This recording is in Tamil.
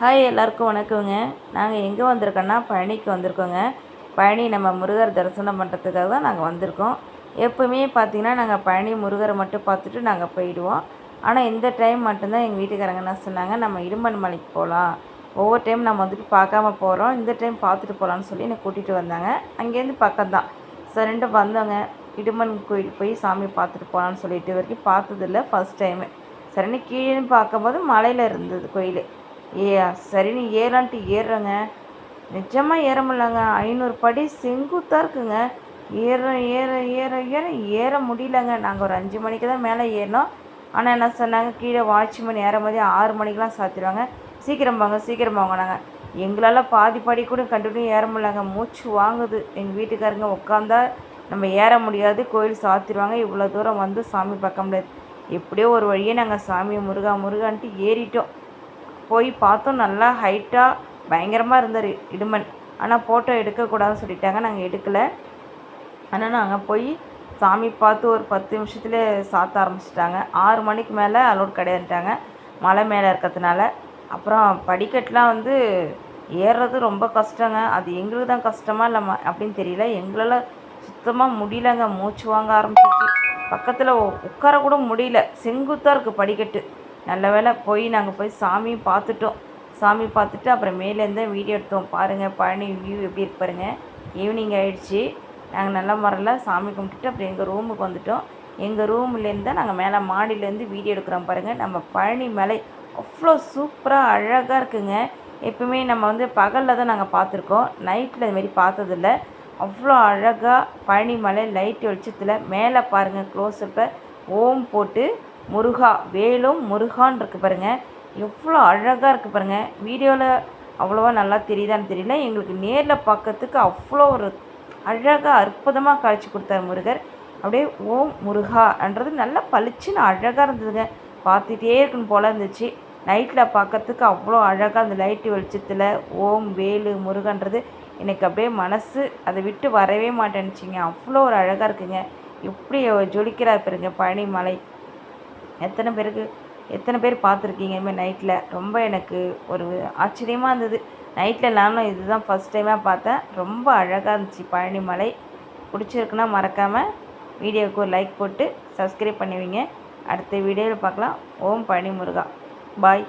ஹாய் எல்லாருக்கும் வணக்கங்க. நாங்கள் எங்கே வந்திருக்கோன்னா பழனிக்கு வந்திருக்கோங்க. பழனி நம்ம முருகர் தரிசனம் பண்ணுறதுக்காக தான் நாங்கள் வந்திருக்கோம். எப்போவுமே பார்த்தீங்கன்னா நாங்கள் பழனி முருகரை மட்டும் பார்த்துட்டு நாங்கள் போயிடுவோம். ஆனால் இந்த டைம் மட்டும்தான் எங்கள் வீட்டுக்காரங்க என்ன சொன்னாங்க நம்ம இடுமன் மலைக்கு போகலாம் ஒவ்வொரு டைம் நம்ம வந்துட்டு பார்க்காம போகிறோம் இந்த டைம் பார்த்துட்டு போகலான்னு சொல்லி என்னை கூட்டிகிட்டு வந்தாங்க. அங்கேருந்து பக்கம்தான். சரின்ட்டு வந்தோங்க. இடுமன் கோயில் போய் சாமி பார்த்துட்டு போகலான்னு சொல்லிட்டு வரைக்கும் பார்த்ததில்ல ஃபஸ்ட் டைமு சரின்னு கீழேன்னு பார்க்கும்போது மலையில் இருந்தது கோயில். ஏ சரின்னு ஏறான்ட்டு ஏறுறேங்க. நிஜமாக ஏற முடியலங்க. ஐநூறு படி செங்குத்தாக இருக்குங்க. ஏற ஏற ஏற ஏற ஏற முடியலங்க. நாங்கள் ஒரு அஞ்சு மணிக்கு தான் மேலே ஏறினோம். ஆனால் என்ன சொன்னாங்க? கீழே வாட்ச்மேன் ஏற போதே ஆறு மணிக்கெலாம் சாத்திடுவாங்க. சீக்கிரம் வாங்க சீக்கிரம் வாங்க நாங்கள் எங்களால் பாதி படி கூட கண்டினியூ ஏற முடியலங்க. மூச்சு வாங்குது. எங்கள் வீட்டுக்காரங்க உட்காந்தா நம்ம ஏற முடியாது. கோயில் சாத்திடுவாங்க. இவ்வளோ தூரம் வந்து சாமி பார்க்க முடியாது. எப்படியோ ஒரு வழியே நாங்கள் சாமி முருகா முருகான்ட்டு ஏறிட்டோம். போய் பார்த்தோம் நல்லா ஹைட்டாக பயங்கரமாக இருந்தார் இடுமன். ஆனால் ஃபோட்டோ எடுக்கக்கூடாதுன்னு சொல்லிட்டாங்க நாங்கள் எடுக்கலை. ஆனால் நாங்கள் போய் சாமி பார்த்து ஒரு பத்து நிமிஷத்துல சாத்த ஆரம்பிச்சிட்டாங்க. ஆறு மணிக்கு மேலே அலோட் கிடையாதுட்டாங்க மலை மேலே இருக்கிறதுனால. அப்புறம் படிக்கட்டெலாம் வந்து ஏறுறது ரொம்ப கஷ்டங்க. அது எங்களுக்கு தான் கஷ்டமாக இல்லை அப்படின்னு தெரியல. எங்களால் சுத்தமாக முடியலங்க. மூச்சு வாங்க ஆரம்பிச்சிச்சு பக்கத்தில் உட்கார கூட முடியல. செங்குத்தாக இருக்குது படிக்கட்டு. நல்ல வேளை போய் நாங்கள் போய் சாமியும் பார்த்துட்டோம். சாமி பார்த்துட்டு அப்புறம் மேலேருந்து வீடியோ எடுத்தோம். பாருங்கள் பழனி வியூ எப்படி இருக்கு பாருங்கள் ஈவினிங் ஆகிடுச்சி நாங்கள் நல்ல முறையில் சாமி கும்பிட்டுட்டு அப்புறம் எங்கள் ரூமுக்கு வந்துட்டோம். எங்கள் ரூம்லேருந்து தான் நாங்கள் மேலே மாடியிலேருந்து வீடியோ எடுக்கிறோம் பாருங்கள் நம்ம பழனி மலை அவ்வளோ சூப்பராக அழகாக இருக்குங்க. எப்பவுமே நம்ம வந்து பகலில் தான் நாங்கள் பார்த்துருக்கோம். நைட்டில் இதுமாரி பார்த்ததில்ல. அவ்வளோ அழகாக பழனி மலை லைட் வெளிச்சத்தில் மேலே பாருங்கள் க்ளோஸ்அப்பை ஓம் போட்டு முருகா வேலும் முருகான் இருக்குது பாருங்கள் எவ்வளோ அழகாக இருக்குது பாருங்கள் வீடியோவில் அவ்வளோவா நல்லா தெரியுதான்னு தெரியல. எங்களுக்கு நேரில் பார்க்கறதுக்கு அவ்வளோ ஒரு அழகாக அற்புதமாக காய்ச்சி கொடுத்தார் முருகர். அப்படியே ஓம் முருகான்றது நல்லா பளிச்சுன்னு அழகாக இருந்ததுங்க. பார்த்துட்டே இருக்குன்னு போல் இருந்துச்சு. நைட்டில் பார்க்கறதுக்கு அவ்வளோ அழகாக அந்த லைட்டு வெளிச்சத்தில் ஓம் வேலு முருகன்றது எனக்கு அப்படியே மனசு அதை விட்டு வரவே மாட்டேன்னுச்சிங்க. அவ்வளோ ஒரு அழகாக இருக்குங்க. எப்படி ஜொலிக்கிறார் பாருங்க. பழனி மலை எத்தனை பேருக்கு எத்தனை பேர் பார்த்துருக்கீங்க? இதுமாதிரி நைட்டில் ரொம்ப எனக்கு ஒரு ஆச்சரியமாக இருந்தது. நைட்டில் நானும் இதுதான் ஃபஸ்ட் டைமாக பார்த்தேன். ரொம்ப அழகாக இருந்துச்சு. பழனி மலை. பிடிச்சிருக்குன்னா மறக்காமல் வீடியோவுக்கு ஒரு லைக் போட்டு சப்ஸ்கிரைப் பண்ணுவீங்க. அடுத்த வீடியோவில் பார்க்கலாம். ஓம் பழனி முருகா. பாய்